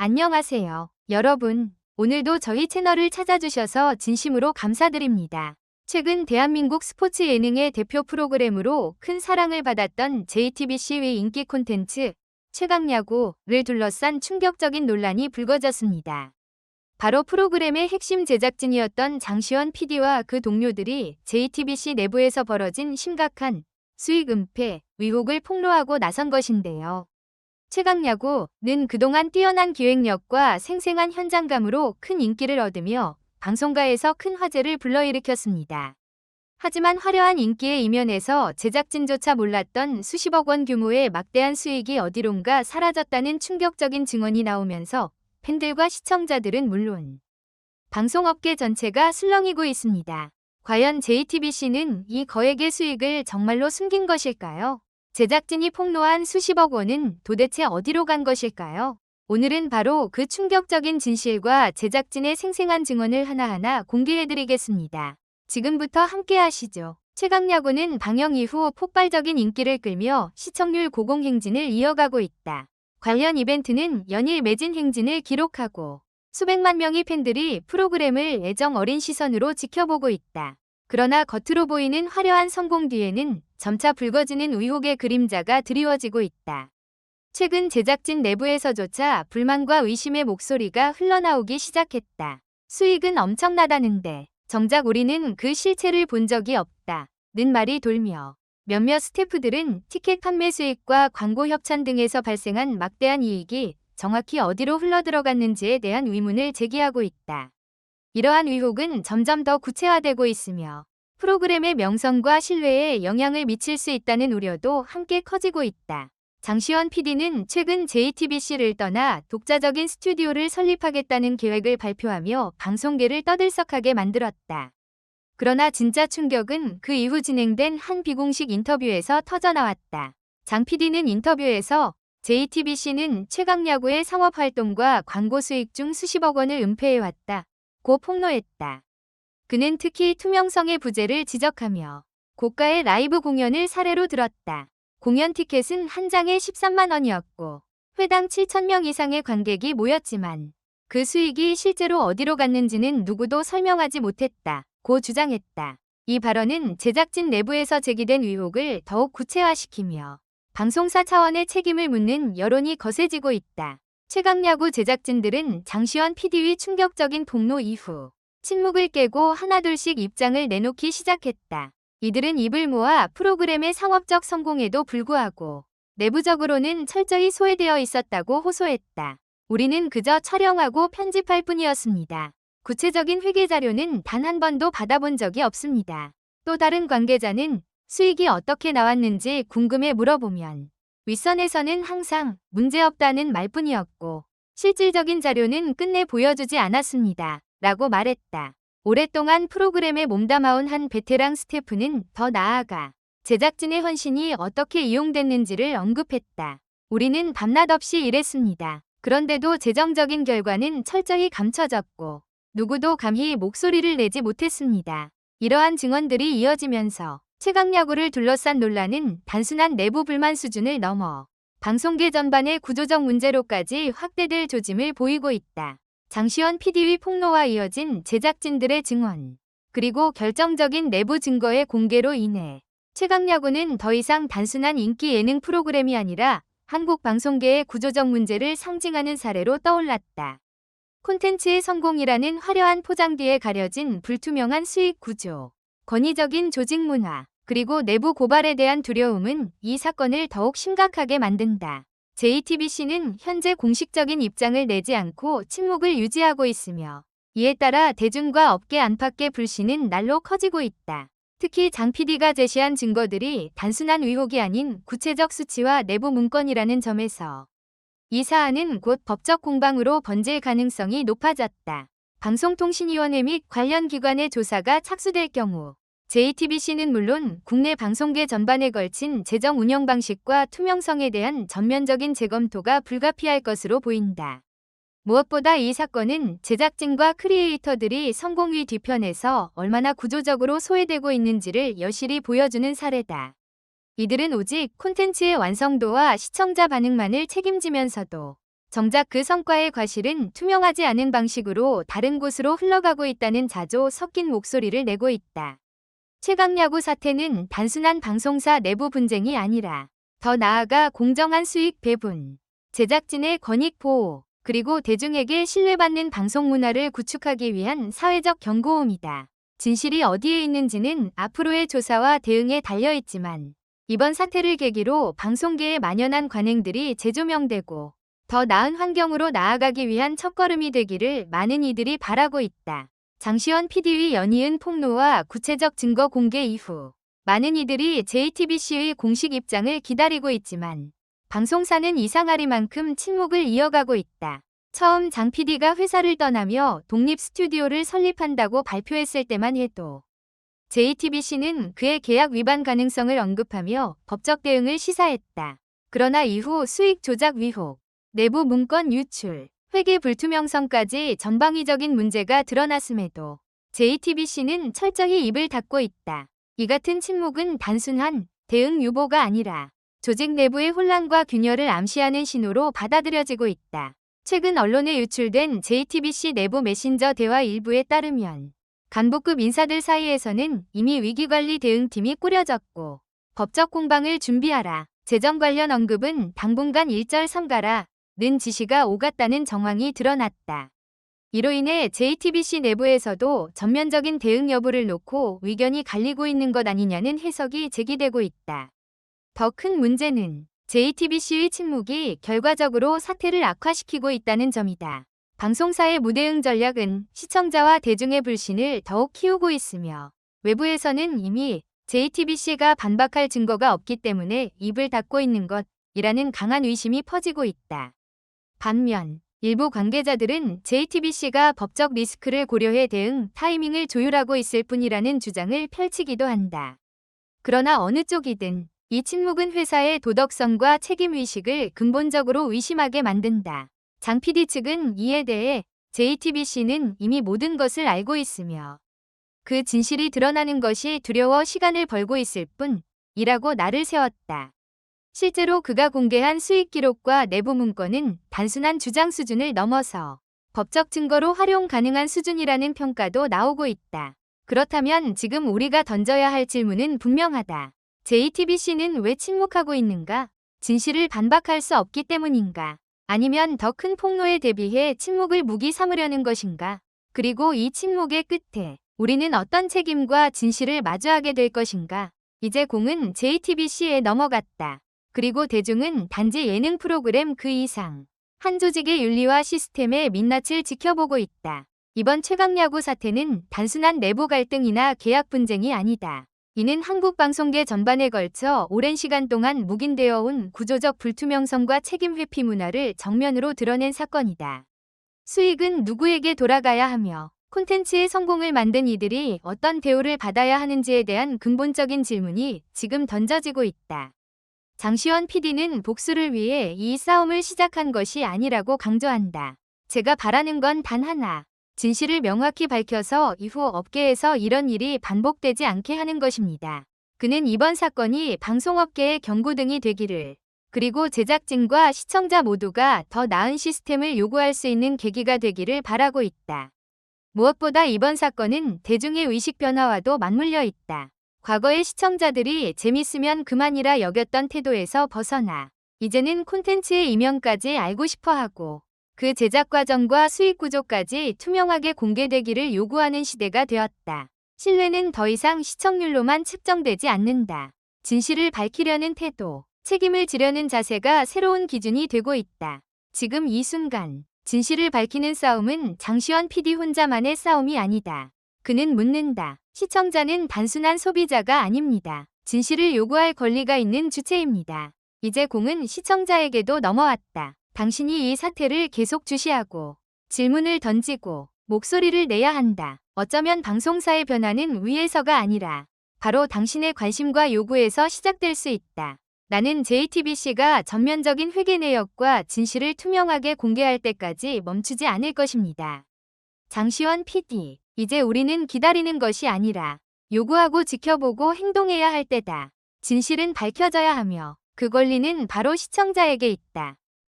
안녕하세요. 여러분, 오늘도 저희 채널을 찾아주셔서 진심으로 감사드립니다. 최근 대한민국 스포츠 예능의 대표 프로그램으로 큰 사랑을 받았던 JTBC의 인기 콘텐츠 최강야구를 둘러싼 충격적인 논란이 불거졌습니다. 바로 프로그램의 핵심 제작진이었던 장시원 PD와 그 동료들이 JTBC 내부에서 벌어진 심각한 수익 은폐 의혹을 폭로하고 나선 것인데요. 최강야구는 그동안 뛰어난 기획력과 생생한 현장감으로 큰 인기를 얻으며 방송가에서 큰 화제를 불러일으켰습니다. 하지만 화려한 인기의 이면에서 제작진조차 몰랐던 수십억 원 규모의 막대한 수익이 어디론가 사라졌다는 충격적인 증언이 나오면서 팬들과 시청자들은 물론 방송업계 전체가 술렁이고 있습니다. 과연 JTBC는 이 거액의 수익을 정말로 숨긴 것일까요? 제작진이 폭로한 수십억 원은 도대체 어디로 간 것일까요? 오늘은 바로 그 충격적인 진실과 제작진의 생생한 증언을 하나하나 공개해드리겠습니다. 지금부터 함께 하시죠. 최강야구는 방영 이후 폭발적인 인기를 끌며 시청률 고공 행진을 이어가고 있다. 관련 이벤트는 연일 매진 행진을 기록하고 수백만 명의 팬들이 프로그램을 애정 어린 시선으로 지켜보고 있다. 그러나 겉으로 보이는 화려한 성공 뒤에는 점차 붉어지는 의혹의 그림자가 드리워지고 있다. 최근 제작진 내부에서조차 불만과 의심의 목소리가 흘러나오기 시작했다. 수익은 엄청나다는데 정작 우리는 그 실체를 본 적이 없다. 는 말이 돌며 몇몇 스태프들은 티켓 판매 수익과 광고 협찬 등에서 발생한 막대한 이익이 정확히 어디로 흘러들어갔는지에 대한 의문을 제기하고 있다. 이러한 의혹은 점점 더 구체화되고 있으며 프로그램의 명성과 신뢰에 영향을 미칠 수 있다는 우려도 함께 커지고 있다. 장시원 PD는 최근 JTBC를 떠나 독자적인 스튜디오를 설립하겠다는 계획을 발표하며 방송계를 떠들썩하게 만들었다. 그러나 진짜 충격은 그 이후 진행된 한 비공식 인터뷰에서 터져나왔다. 장 PD는 인터뷰에서 JTBC는 최강야구의 상업활동과 광고 수익 중 수십억 원을 은폐해왔다. 고 폭로했다. 그는 특히 투명성의 부재를 지적하며 고가의 라이브 공연을 사례로 들었다. 공연 티켓은 한 장에 13만 원이었고 회당 7천명 이상의 관객이 모였지만 그 수익이 실제로 어디로 갔는지는 누구도 설명하지 못했다. 고 주장했다. 이 발언은 제작진 내부에서 제기된 의혹을 더욱 구체화시키며 방송사 차원의 책임을 묻는 여론이 거세지고 있다. 최강야구 제작진들은 장시원 PD의 충격적인 폭로 이후 침묵을 깨고 하나둘씩 입장을 내놓기 시작했다. 이들은 입을 모아 프로그램의 상업적 성공에도 불구하고 내부적으로는 철저히 소외되어 있었다고 호소했다. 우리는 그저 촬영하고 편집할 뿐이었습니다. 구체적인 회계 자료는 단 한 번도 받아본 적이 없습니다. 또 다른 관계자는 수익이 어떻게 나왔는지 궁금해 물어보면 윗선에서는 항상 문제없다는 말뿐이었고 실질적인 자료는 끝내 보여주지 않았습니다. 라고 말했다. 오랫동안 프로그램에 몸담아온 한 베테랑 스태프는 더 나아가 제작진의 헌신이 어떻게 이용됐는지를 언급했다. 우리는 밤낮 없이 일했습니다. 그런데도 재정적인 결과는 철저히 감춰졌고 누구도 감히 목소리를 내지 못했습니다. 이러한 증언들이 이어지면서 최강야구를 둘러싼 논란은 단순한 내부 불만 수준을 넘어 방송계 전반의 구조적 문제로까지 확대될 조짐을 보이고 있다. 장시원 PD의 폭로와 이어진 제작진들의 증언, 그리고 결정적인 내부 증거의 공개로 인해 최강야구는 더 이상 단순한 인기 예능 프로그램이 아니라 한국 방송계의 구조적 문제를 상징하는 사례로 떠올랐다. 콘텐츠의 성공이라는 화려한 포장 뒤에 가려진 불투명한 수익 구조, 권위적인 조직 문화, 그리고 내부 고발에 대한 두려움은 이 사건을 더욱 심각하게 만든다. JTBC는 현재 공식적인 입장을 내지 않고 침묵을 유지하고 있으며 이에 따라 대중과 업계 안팎의 불신은 날로 커지고 있다. 특히 장 PD가 제시한 증거들이 단순한 의혹이 아닌 구체적 수치와 내부 문건이라는 점에서 이 사안은 곧 법적 공방으로 번질 가능성이 높아졌다. 방송통신위원회 및 관련 기관의 조사가 착수될 경우 JTBC는 물론 국내 방송계 전반에 걸친 재정 운영 방식과 투명성에 대한 전면적인 재검토가 불가피할 것으로 보인다. 무엇보다 이 사건은 제작진과 크리에이터들이 성공의 뒤편에서 얼마나 구조적으로 소외되고 있는지를 여실히 보여주는 사례다. 이들은 오직 콘텐츠의 완성도와 시청자 반응만을 책임지면서도 정작 그 성과의 과실은 투명하지 않은 방식으로 다른 곳으로 흘러가고 있다는 자조 섞인 목소리를 내고 있다. 최강야구 사태는 단순한 방송사 내부 분쟁이 아니라 더 나아가 공정한 수익 배분, 제작진의 권익 보호, 그리고 대중에게 신뢰받는 방송 문화를 구축하기 위한 사회적 경고음이다. 진실이 어디에 있는지는 앞으로의 조사와 대응에 달려있지만 이번 사태를 계기로 방송계에 만연한 관행들이 재조명되고 더 나은 환경으로 나아가기 위한 첫걸음이 되기를 많은 이들이 바라고 있다. 장시원 PD의 연이은 폭로와 구체적 증거 공개 이후 많은 이들이 JTBC의 공식 입장을 기다리고 있지만 방송사는 이상하리만큼 침묵을 이어가고 있다. 처음 장 PD가 회사를 떠나며 독립 스튜디오를 설립한다고 발표했을 때만 해도 JTBC는 그의 계약 위반 가능성을 언급하며 법적 대응을 시사했다. 그러나 이후 수익 조작 위혹, 내부 문건 유출, 회계 불투명성까지 전방위적인 문제가 드러났음에도 JTBC는 철저히 입을 닫고 있다. 이 같은 침묵은 단순한 대응 유보가 아니라 조직 내부의 혼란과 균열을 암시하는 신호로 받아들여지고 있다. 최근 언론에 유출된 JTBC 내부 메신저 대화 일부에 따르면 간부급 인사들 사이에서는 이미 위기관리 대응팀이 꾸려졌고 법적 공방을 준비하라. 재정 관련 언급은 당분간 일절 삼가라. 는 지시가 오갔다는 정황이 드러났다. 이로 인해 JTBC 내부에서도 전면적인 대응 여부를 놓고 의견이 갈리고 있는 것 아니냐는 해석이 제기되고 있다. 더 큰 문제는 JTBC의 침묵이 결과적으로 사태를 악화시키고 있다는 점이다. 방송사의 무대응 전략은 시청자와 대중의 불신을 더욱 키우고 있으며 외부에서는 이미 JTBC가 반박할 증거가 없기 때문에 입을 닫고 있는 것이라는 강한 의심이 퍼지고 있다. 반면 일부 관계자들은 JTBC가 법적 리스크를 고려해 대응 타이밍을 조율하고 있을 뿐이라는 주장을 펼치기도 한다. 그러나 어느 쪽이든 이 침묵은 회사의 도덕성과 책임의식을 근본적으로 의심하게 만든다. 장 PD 측은 이에 대해 JTBC는 이미 모든 것을 알고 있으며 그 진실이 드러나는 것이 두려워 시간을 벌고 있을 뿐 이라고 나를 세웠다. 실제로 그가 공개한 수익 기록과 내부 문건은 단순한 주장 수준을 넘어서 법적 증거로 활용 가능한 수준이라는 평가도 나오고 있다. 그렇다면 지금 우리가 던져야 할 질문은 분명하다. JTBC는 왜 침묵하고 있는가? 진실을 반박할 수 없기 때문인가? 아니면 더 큰 폭로에 대비해 침묵을 무기 삼으려는 것인가? 그리고 이 침묵의 끝에 우리는 어떤 책임과 진실을 마주하게 될 것인가? 이제 공은 JTBC에 넘어갔다. 그리고 대중은 단지 예능 프로그램 그 이상 한 조직의 윤리와 시스템의 민낯을 지켜보고 있다. 이번 최강야구 사태는 단순한 내부 갈등이나 계약 분쟁이 아니다. 이는 한국 방송계 전반에 걸쳐 오랜 시간 동안 묵인되어 온 구조적 불투명성과 책임 회피 문화를 정면으로 드러낸 사건이다. 수익은 누구에게 돌아가야 하며 콘텐츠의 성공을 만든 이들이 어떤 대우를 받아야 하는지에 대한 근본적인 질문이 지금 던져지고 있다. 장시원 PD는 복수를 위해 이 싸움을 시작한 것이 아니라고 강조한다. 제가 바라는 건 단 하나. 진실을 명확히 밝혀서 이후 업계에서 이런 일이 반복되지 않게 하는 것입니다. 그는 이번 사건이 방송업계의 경고등이 되기를 그리고 제작진과 시청자 모두가 더 나은 시스템을 요구할 수 있는 계기가 되기를 바라고 있다. 무엇보다 이번 사건은 대중의 의식 변화와도 맞물려 있다. 과거의 시청자들이 재밌으면 그만이라 여겼던 태도에서 벗어나 이제는 콘텐츠의 이면까지 알고 싶어 하고 그 제작 과정과 수익 구조까지 투명하게 공개되기를 요구하는 시대가 되었다. 신뢰는 더 이상 시청률로만 측정되지 않는다. 진실을 밝히려는 태도, 책임을 지려는 자세가 새로운 기준이 되고 있다. 지금 이 순간 진실을 밝히는 싸움은 장시원 PD 혼자만의 싸움이 아니다. 그는 묻는다. 시청자는 단순한 소비자가 아닙니다. 진실을 요구할 권리가 있는 주체입니다. 이제 공은 시청자에게도 넘어왔다. 당신이 이 사태를 계속 주시하고 질문을 던지고 목소리를 내야 한다. 어쩌면 방송사의 변화는 위에서가 아니라 바로 당신의 관심과 요구에서 시작될 수 있다. 나는 JTBC가 전면적인 회계 내역과 진실을 투명하게 공개할 때까지 멈추지 않을 것입니다. 장시원 PD 이제 우리는 기다리는 것이 아니라 요구하고 지켜보고 행동해야 할 때다. 진실은 밝혀져야 하며 그 권리는 바로 시청자에게 있다.